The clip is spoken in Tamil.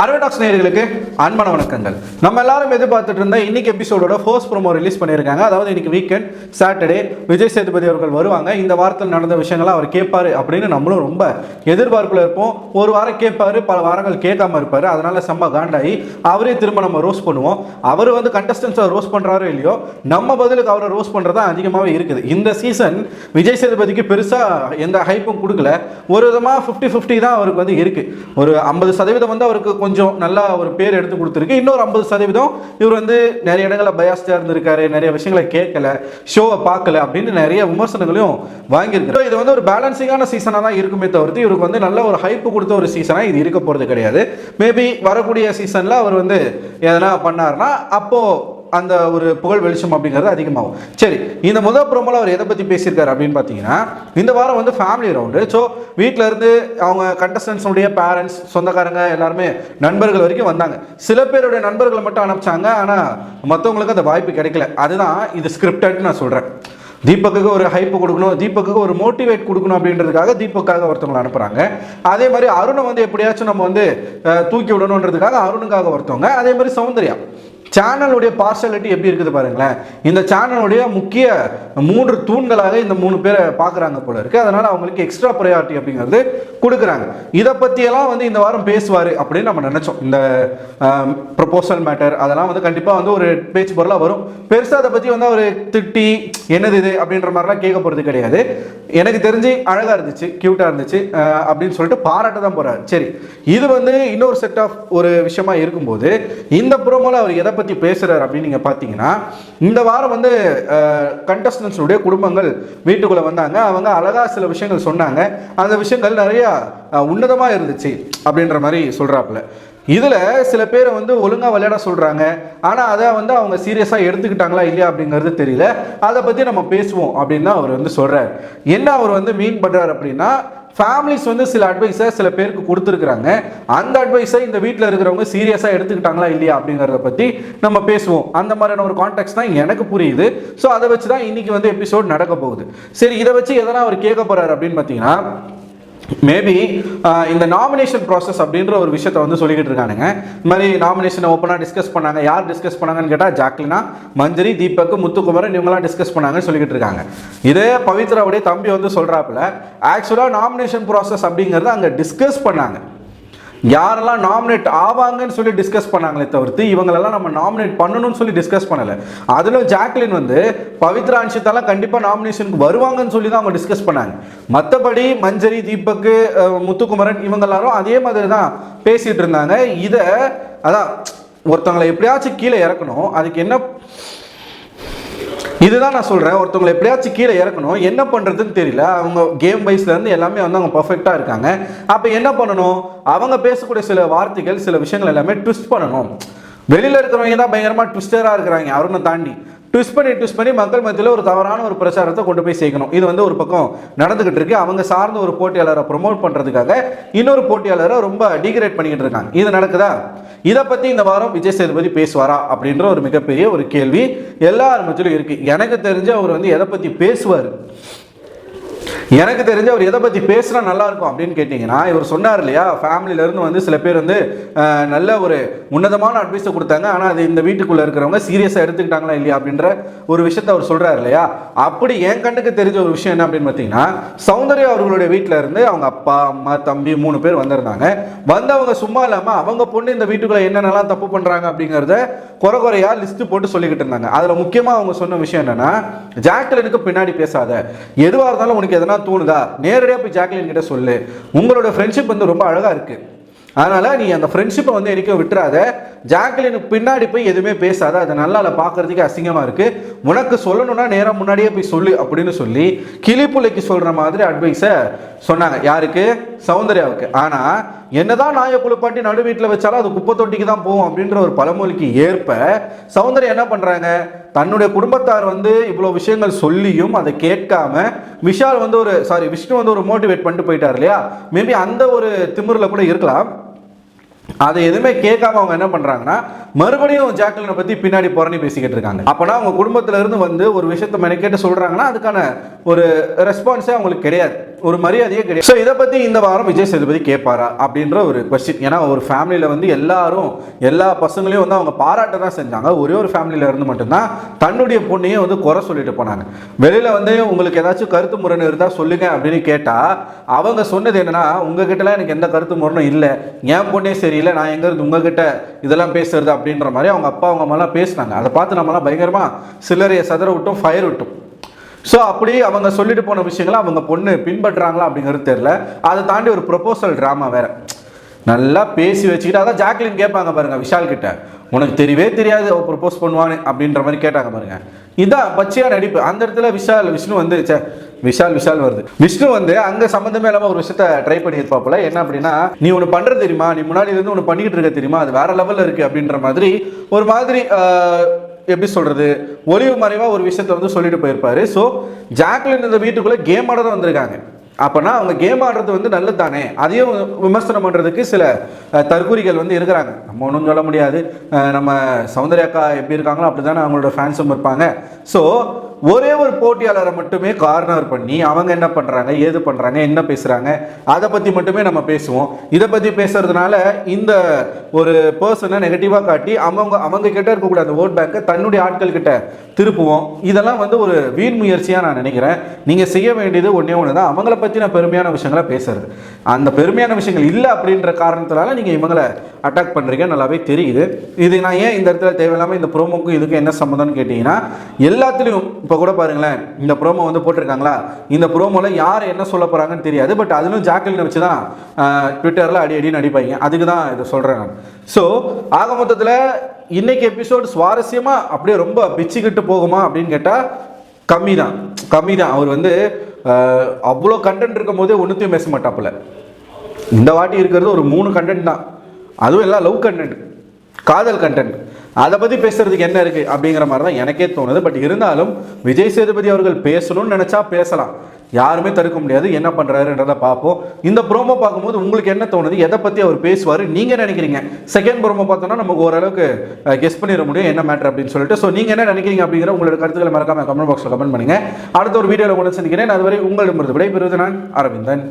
அரவிடாக்ஸ் நேயர்களுக்கு அன்பான வணக்கங்கள். நம்ம எல்லாரும் எதிர்பார்த்துட்டு இருந்த இன்னைக்கு எபிசோடோட ஃபோர்ஸ் ப்ரோமோ ரிலீஸ் பண்ணியிருக்காங்க. அதாவது இன்னைக்கு வீக்கெண்ட் சாட்டர்டே விஜய் சேதுபதி அவர்கள் வருவாங்க. இந்த வாரத்தில் நடந்த விஷயங்களை அவர் கேட்பாரு அப்படின்னு நம்மளும் ரொம்ப எதிர்பார்ப்பில் இருப்போம். ஒரு வாரம் கேட்பார் பல வாரங்கள் கேட்காம இருப்பார். அதனால செம்ம காண்டாகி அவரே திரும்ப நம்ம ரோஸ் பண்ணுவோம். அவர் வந்து கண்டஸ்டன்ஸை ரோஸ் பண்ணுறாரோ இல்லையோ நம்ம பதிலுக்கு அவரை ரோஸ் பண்ணுறது தான் அதிகமாகவே இருக்குது. இந்த சீசன் விஜய் சேதுபதிக்கு பெருசாக எந்த ஹைப்பும் கொடுக்கல. ஒரு விதமாக ஃபிஃப்டி ஃபிஃப்டி தான் அவருக்கு வந்து இருக்குது ஒரு ஐம்பது சதவீதம் வந்து அவருக்கு கொஞ்சம் நல்லா ஒரு பேர் எடுத்து கொடுத்துருக்கு. இன்னொரு ஐம்பது சதவீதம் இவர் வந்து நிறைய இடங்களில் பயாஸ்டாக இருந்திருக்காரு நிறைய விஷயங்களை கேட்கல ஷோவை பார்க்கல அப்படின்னு நிறைய விமர்சனங்களையும் வாங்கியிருக்காரு. இது வந்து ஒரு பேலன்சிங்கான சீசனாக தான் இருக்குமே தவிர்த்து இவருக்கு வந்து நல்ல ஒரு ஹைப்பு கொடுத்த ஒரு சீசனாக இது இருக்க போகிறது கிடையாது. மேபி வரக்கூடிய சீசனில் அவர் வந்து எதனா பண்ணார்னா அப்போது அந்த ஒரு புகழ் வெளிச்சம் அப்படிங்கிறது அதிகமாகும். சரி இந்த முதல் ப்ரோமோல அவர் எதை பற்றி பேசியிருக்காரு அப்படின்னு பார்த்தீங்கன்னா இந்த வாரம் வந்து ஃபேமிலி ரவுண்டு ஸோ வீட்டில் இருந்து அவங்க கண்டஸ்டன்ஸுடைய பேரண்ட்ஸ் சொந்தக்காரங்க எல்லாருமே நண்பர்கள் வரைக்கும் வந்தாங்க. சில பேருடைய நண்பர்களை மட்டும் அனுப்பிச்சாங்க. ஆனால் மற்றவங்களுக்கு அந்த வாய்ப்பு கிடைக்கல. அதுதான் இது ஸ்கிரிப்டட்னு நான் சொல்கிறேன் தீபக்குக்கு ஒரு ஹைப்பு கொடுக்கணும் தீபக்குக்கு ஒரு மோட்டிவேட் கொடுக்கணும் அப்படின்றதுக்காக தீபக்காக ஒருத்தவங்களை அனுப்புகிறாங்க அதே மாதிரி அருணை வந்து எப்படியாச்சும் நம்ம வந்து தூக்கி விடணுன்றதுக்காக அருணுக்காக ஒருத்தவங்க அதே மாதிரி சௌந்தர்யா. சேனலுடைய பார்ஷாலிட்டி எப்படி இருக்குது பாருங்களேன். இந்த சேனலுடைய முக்கிய மூன்று தூண்களாக இந்த மூணு பேரை பார்க்குறாங்க போல இருக்கு. அதனால அவங்களுக்கு எக்ஸ்ட்ரா ப்ரையாரிட்டி அப்படிங்கிறது கொடுக்குறாங்க. இதை பற்றியெல்லாம் வந்து இந்த வாரம் பேசுவார் அப்படின்னு நம்ம நினச்சோம். இந்த ப்ரொபோசல் மேட்டர் அதெல்லாம் வந்து கண்டிப்பாக வந்து ஒரு பேச்சு பொருளாக வரும். பெருசாக அதை பற்றி வந்து அவர் திட்டி என்னது இது அப்படின்ற மாதிரிலாம் கேட்க போகிறது கிடையாது. எனக்கு தெரிஞ்சு அழகாக இருந்துச்சு க்யூட்டாக இருந்துச்சு அப்படின்னு சொல்லிட்டு பாராட்ட தான் போகிறார் சரி இது வந்து இன்னொரு செட் ஆஃப் ஒரு விஷயமா இருக்கும்போது இந்த ப்ரோமோவில் அவர் எதை பற்றி பேசுகிறார் அப்படின்னு நீங்கள் பார்த்தீங்கன்னா இந்த வாரம் வந்து கண்டஸ்டன்ஸுடைய குடும்பங்கள் வீட்டுக்குள்ளே வந்தாங்க. அவங்க அழகாக சில விஷயங்கள் சொன்னாங்க. அந்த விஷயங்கள் நிறையா உன்னதமாக இருந்துச்சு அப்படின்ற மாதிரி சொல்கிறாப்புல இதில் சில பேர் வந்து ஒழுங்காக விளையாட சொல்கிறாங்க ஆனால் அதை வந்து அவங்க சீரியஸாக எடுத்துக்கிட்டாங்களா இல்லையா அப்படிங்கிறது தெரியல. அதை பற்றி நம்ம பேசுவோம் அப்படின்னு தான் அவர் வந்து சொல்கிறார் என்ன அவர் வந்து மீன் பண்ணுறாரு அப்படின்னா ஃபேமிலிஸ் வந்து சில அட்வைஸை சில பேருக்கு கொடுத்துருக்குறாங்க. அந்த அட்வைஸை இந்த வீட்டில் இருக்கிறவங்க சீரியஸாக எடுத்துக்கிட்டாங்களா இல்லையா அப்படிங்கிறத பற்றி நம்ம பேசுவோம். அந்த மாதிரியான ஒரு கான்டெக்ட் தான் எனக்கு புரியுது. ஸோ அதை வச்சு தான் இன்றைக்கி வந்து எபிசோட் நடக்க போகுது. சரி இதை வச்சு எதனா அவர் கேட்க போகிறார் அப்படின்னு பார்த்தீங்கன்னா மேபி uh, இந்த நாமினேஷன் ப்ராசஸ் அப்படின்ற ஒரு விஷயத்தை வந்து சொல்லிக்கிட்டு இருக்கானுங்க. இந்த மாதிரி நாமினேஷனை ஓப்பனாக டிஸ்கஸ் பண்ணாங்க. யார் டிஸ்கஸ் பண்ணாங்கன்னு கேட்டால் ஜாக்லினா மஞ்சரி தீபக் முத்துக்குமரன் இவங்கெல்லாம் டிஸ்கஸ் பண்ணாங்கன்னு சொல்லிக்கிட்டு இருக்காங்க. இதே பவித்ராவுடைய தம்பி வந்து சொல்கிறாப்புல ஆக்சுவலாக நாமினேஷன் ப்ராசஸ் அப்படிங்கிறத அங்கே டிஸ்கஸ் பண்ணாங்க. யாரெல்லாம் நாமினேட் ஆவாங்கன்னு சொல்லி டிஸ்கஸ் பண்ணாங்களே தவிர்த்து இவங்களெல்லாம் நம்ம நாமினேட் பண்ணணும்னு சொல்லி டிஸ்கஸ் பண்ணலை. அதில் ஜாக்லின் வந்து பவித்ரா அன்ஷிதாலாம் கண்டிப்பாக நாமினேஷனுக்கு வருவாங்கன்னு சொல்லி தான் அவங்க டிஸ்கஸ் பண்ணாங்க. மற்றபடி மஞ்சரி தீபக் முத்துக்குமரன் இவங்க எல்லாரும் அதே மாதிரி தான் பேசிகிட்டு இருந்தாங்க. இதை அதான் ஒருத்தவங்களை எப்படியாச்சும் கீழே இறக்கணும். அதுக்கு என்ன இதுதான் நான் சொல்கிறேன் ஒருத்தவங்களை எப்படியாச்சும் கீழே இறக்கணும். என்ன பண்ணுறதுன்னு தெரியல. அவங்க கேம் வைஸ்லேருந்து எல்லாமே வந்து அவங்க பர்ஃபெக்டாக இருக்காங்க. அப்போ என்ன பண்ணணும்? அவங்க பேசக்கூடிய சில வார்த்தைகள் சில விஷயங்கள் எல்லாமே ட்விஸ்ட் பண்ணணும். வெளியில் இருக்கிறவங்க தான் பயங்கரமாக ட்விஸ்டராக இருக்கிறாங்க. அவருன்னு தாண்டி. ட்விஸ்ட் பண்ணி ட்விஸ்ட் பண்ணி மக்கள் மத்தியில் ஒரு தவறான ஒரு பிரச்சாரத்தை கொண்டு போய் சேர்க்கணும். இது வந்து ஒரு பக்கம் நடந்துகிட்டு இருக்கு. அவங்க சார்ந்த ஒரு போட்டியாளரை ப்ரொமோட் பண்ணுறதுக்காக இன்னொரு போட்டியாளரை ரொம்ப டிகிரேட் பண்ணிக்கிட்டு இருக்காங்க. இது நடக்குதா? இதை பற்றி இந்த வாரம் விஜய் சேதுபதி பேசுவாரா அப்படின்ற ஒரு மிகப்பெரிய ஒரு கேள்வி எல்லார் மத்தியிலும் இருக்குது எனக்கு தெரிஞ்சு அவர் வந்து எதை பற்றி பேசுவார்? எனக்கு தெரிஞ்ச அவர் எதை பற்றி பேசுனா நல்லா இருக்கும் அப்படின்னு கேட்டிங்கன்னா இவர் சொன்னார் இல்லையா ஃபேமிலியிலேருந்து வந்து சில பேர் வந்து நல்ல ஒரு உன்னதமான அட்வைஸை கொடுத்தாங்க. ஆனால் அது இந்த வீட்டுக்குள்ளே இருக்கிறவங்க சீரியஸாக எடுத்துக்கிட்டாங்களா இல்லையா அப்படின்ற ஒரு விஷயத்த அவர் சொல்கிறார் இல்லையா? அப்படி என் கண்ணுக்கு தெரிஞ்ச ஒரு விஷயம் என்ன அப்படின்னு பார்த்தீங்கன்னா சௌந்தர்யா அவர்களுடைய வீட்டில் இருந்து அவங்க அப்பா அம்மா தம்பி மூணு பேர் வந்திருந்தாங்க. வந்தவங்க சும்மா இல்லாமல் அவங்க பொண்ணு இந்த வீட்டுக்குள்ளே என்னென்னலாம் தப்பு பண்ணுறாங்க அப்படிங்கிறத குறை குறையாக லிஸ்ட்டு போட்டு சொல்லிக்கிட்டு இருந்தாங்க. அதில் முக்கியமாக அவங்க சொன்ன விஷயம் என்னென்னா ஜாக்லினுக்கு பின்னாடி பேசாத. எதுவாக இருந்தாலும் உனக்கு எதனா தோணுதா? நேரடியாக போய் ஜாக்லின் கிட்ட சொல்லு. உங்களோட ஃப்ரெண்ட்ஷிப் வந்து ரொம்ப அழகாக இருக்குது அதனால் நீ அந்த ஃப்ரெண்ட்ஷிப்பை வந்து எனக்கும் விட்டுறாத. ஜாக்லினுக்கு பின்னாடி போய் எதுவுமே பேசாத. அதை நல்லா இல்லை பார்க்குறதுக்கு அசிங்கமாக இருக்குது உனக்கு சொல்லணும்னா நேரம் முன்னாடியே போய் சொல்லு அப்படின்னு சொல்லி கிளிப்புள்ளைக்கு சொல்கிற மாதிரி அட்வைஸை சொன்னாங்க. யாருக்கு? சௌந்தர்யாவுக்கு. ஆனால் என்னதான் நாயை குளிப்பாட்டி நடு வீட்டில் வச்சாலும் அது குப்பை தொட்டிக்கு தான் போகும் அப்படின்ற ஒரு பழமொழிக்கு ஏற்ப சௌந்தர்யா என்ன பண்ணுறாங்க தன்னுடைய குடும்பத்தார் வந்து இவ்வளோ விஷயங்கள் சொல்லியும் அதை கேட்காம விஷால் வந்து ஒரு சாரி விஷ்ணு வந்து ஒரு மோட்டிவேட் பண்ணிட்டு போயிட்டார் இல்லையா? மேபி அந்த ஒரு திமிரில் கூட இருக்கலாம். அதை எதுவுமே கேட்காம அவங்க என்ன பண்றாங்கன்னா மறுபடியும் ஜாக்லினை பற்றி பின்னாடி புறணி பேசிக்கிட்டு இருக்காங்க. அப்போனா அவங்க குடும்பத்துல இருந்து வந்து ஒரு விஷயத்த மெனக்கேட்டு சொல்கிறாங்கன்னா அதுக்கான ஒரு ரெஸ்பான்ஸே அவங்களுக்கு கிடையாது. ஒரு மரியாதையே கிடையாது. ஸோ இதை பற்றி இந்த வாரம் விஜய் சேதுபதி கேட்பாரா? அப்படின்ற ஒரு கொஸ்டின் ஏன்னா ஒரு ஃபேமிலியில் வந்து எல்லாரும் எல்லா பசங்களையும் வந்து அவங்க பாராட்ட தான் செஞ்சாங்க. ஒரே ஒரு ஃபேமிலியில் இருந்து மட்டும்தான் தன்னுடைய பொண்ணையும் வந்து குறை சொல்லிட்டு போனாங்க. வெளியில் வந்து உங்களுக்கு ஏதாச்சும் கருத்து முரணு இருந்தால் சொல்லுங்க அப்படின்னு கேட்டால் அவங்க சொன்னது என்னன்னா உங்ககிட்டலாம் எனக்கு எந்த கருத்து முரணும் இல்லை. என் பொண்ணே இல்லை நான் எங்கேருந்து உங்ககிட்ட இதெல்லாம் பேசுறது? அப்படின்ற மாதிரி அவங்க அப்பா அவங்க அம்மாலாம் பேசினாங்க. அதை பார்த்து நம்மலாம் பயங்கரமாக சில்லறையை சதற விட்டும் ஃபயர் விட்டும். ஸோ அப்படி அவங்க சொல்லிட்டு போன விஷயங்களை அவங்க பொண்ணு பின்பற்றுறாங்களா அப்படிங்கிறது தெரில அதை தாண்டி ஒரு ப்ரொபோசல் ட்ராமா வேற. நல்லா பேசி வச்சுக்கிட்டு அதான் ஜாக்லின் கேட்பாங்க பாருங்க விஷால் கிட்ட. உனக்கு தெரியவே தெரியாது அவ ப்ரொபோஸ் பண்ணுவான்னு அப்படின்ற மாதிரி கேட்டாங்க பாருங்க. இதான் பச்சையா நடிப்பு அந்த இடத்துல விஷால் விஷ்ணு வந்து விஷால் விஷால் வருது. விஷ்ணு வந்து அங்க சம்மந்தமே இல்லாம ஒரு விஷயத்த ட்ரை பண்ணியிருப்பாப்புல என்ன அப்படின்னா நீ ஒன்று பண்றது தெரியுமா? நீ முன்னாடி இருந்து ஒன்று பண்ணிக்கிட்டு இருக்க தெரியுமா? அது வேற லெவல்ல இருக்கு அப்படின்ற மாதிரி ஒரு மாதிரி எப்படி சொல்றது? ஒளிவு மறைவா ஒரு விஷயத்த வந்து சொல்லிட்டு போயிருப்பாரு. ஸோ ஜாக்லின் இந்த வீட்டுக்குள்ள கேம் ஆட தான் வந்திருக்காங்க. அப்போனா அவங்க கேம் ஆடுறது வந்து நல்லது தானே அதையும் விமர்சனம் பண்ணுறதுக்கு சில தற்கூரிகள் வந்து இருக்கிறாங்க. நம்ம ஒன்றும் சொல்ல முடியாது. நம்ம நம்ம சௌந்தர்யாக்கா எப்படி இருக்காங்களோ அப்படி தானே அவங்களோட ஃபேன்ஸும் இருப்பாங்க. ஸோ ஒரே ஒரு போட்டியாளரை மட்டுமே கார்னர் பண்ணி அவங்க என்ன பண்ணுறாங்க ஏது பண்ணுறாங்க என்ன பேசுகிறாங்க அதை பற்றி மட்டுமே நம்ம பேசுவோம். இதை பற்றி பேசுறதுனால இந்த ஒரு பர்சனை நெகட்டிவாக காட்டி அவங்க அவங்க கிட்ட இருக்கக்கூடிய அந்த ஓட் பேங்கை தன்னுடைய ஆட்கள் கிட்ட திருப்புவோம். இதெல்லாம் வந்து ஒரு வீண் முயற்சியாக நான் நினைக்கிறேன். நீங்கள் செய்ய வேண்டியது ஒன்றே ஒன்று தான் அவங்கள பற்றின பெருமையான விஷயங்களை பேசுறது. அந்த பெருமையான விஷயங்கள் இல்லை அப்படின்ற காரணத்தினால நீங்கள் இவங்களை அட்டாக் பண்ணுறீங்க நல்லாவே தெரியுது. இது நான் ஏன் இந்த இடத்துல தேவையில்லாமல் இந்த ப்ரோமோக்கும் இதுக்கு என்ன சம்மந்தம்னு கேட்டிங்கன்னா எல்லாத்துலேயும் இப்போ கூட பாருங்களேன் இந்த ப்ரோமோ வந்து போட்டிருக்காங்களா? இந்த ப்ரோமோவில் யார் என்ன சொல்ல போகிறாங்கன்னு தெரியாது பட் அதிலும் ஜாக்கலின் வச்சு தான் ட்விட்டரில் அடி அடின்னு அடிப்பாங்க. அதுக்கு தான் இதை சொல்கிறேன் நான். ஸோ ஆக மொத்தத்தில் இன்னைக்கு எபிசோடு சுவாரஸ்யமாக அப்படியே ரொம்ப பிச்சுக்கிட்டு போகுமா அப்படின்னு கேட்டால் கம்மி தான் கம்மி தான் அவர் வந்து அவ்வளோ கண்டென்ட் இருக்கும் போதே ஒன்றுத்தையும் பேச மாட்டாப்புல. இந்த வாட்டி இருக்கிறது ஒரு மூணு கண்டென்ட் தான். அதுவும் எல்லாம் லவ் கண்டென்ட் காதல் கண்டென்ட் அதை பற்றி பேசுறதுக்கு என்ன இருக்கு அப்படிங்கிற மாதிரி தான் எனக்கே தோணுது. பட் இருந்தாலும் விஜய் சேதுபதி அவர்கள் பேசணும்னு நினச்சா பேசலாம். யாருமே தடுக்க முடியாது. என்ன பண்ணுறாருன்றதை பார்ப்போம். இந்த ப்ரோமோ பார்க்கும்போது உங்களுக்கு என்ன தோணுது? எதை பற்றி அவர் பேசுவார்? நீங்கள் நினைக்கிறீங்க? செகண்ட் ப்ரோமோ பார்த்தோன்னா நமக்கு ஓரளவுக்கு கெஸ் பண்ணிட முடியும். என்ன மேட்டர் அப்படின்னு சொல்லிட்டு. ஸோ நீங்கள் என்ன நினைக்கிறீங்க அப்படிங்கிற உங்களோட கருத்துக்களை மறக்காம கமெண்ட் பாக்ஸில் கமெண்ட் பண்ணுங்கள் அடுத்த ஒரு வீடியோவில் கொண்டு சந்திக்கிறேன். அதுவரை உங்களிடம் விடைபெறுவது நான் அரவிந்தன்.